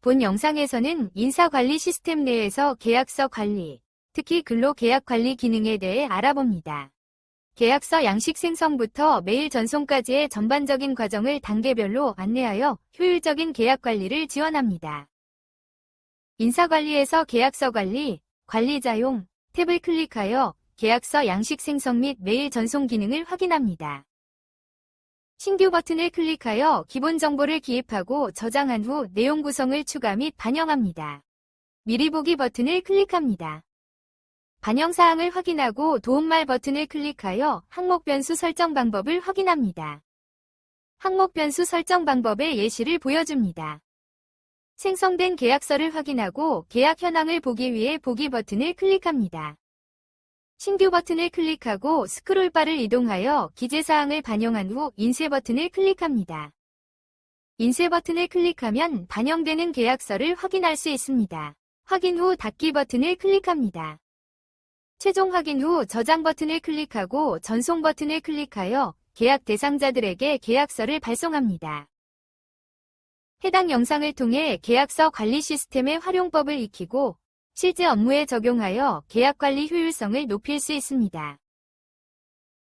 본 영상에서는 인사관리 시스템 내에서 계약서 관리, 특히 근로계약 관리 기능에 대해 알아봅니다. 계약서 양식 생성부터 메일 전송까지의 전반적인 과정을 단계별로 안내하여 효율적인 계약 관리를 지원합니다. 인사관리에서 계약서 관리, 관리자용 탭을 클릭하여 계약서 양식 생성 및 메일 전송 기능을 확인합니다. 신규 버튼을 클릭하여 기본 정보를 기입하고 저장한 후 내용 구성을 추가 및 반영합니다. 미리 보기 버튼을 클릭합니다. 반영 사항을 확인하고 도움말 버튼을 클릭하여 항목 변수 설정 방법을 확인합니다. 항목 변수 설정 방법의 예시를 보여줍니다. 생성된 계약서를 확인하고 계약 현황을 보기 위해 보기 버튼을 클릭합니다. 신규 버튼을 클릭하고 스크롤바를 이동하여 기재사항을 반영한 후 인쇄 버튼을 클릭합니다. 인쇄 버튼을 클릭하면 반영되는 계약서를 확인할 수 있습니다. 확인 후 닫기 버튼을 클릭합니다. 최종 확인 후 저장 버튼을 클릭하고 전송 버튼을 클릭하여 계약 대상자들에게 계약서를 발송합니다. 해당 영상을 통해 계약서 관리 시스템의 활용법을 익히고 실제 업무에 적용하여 계약 관리 효율성을 높일 수 있습니다.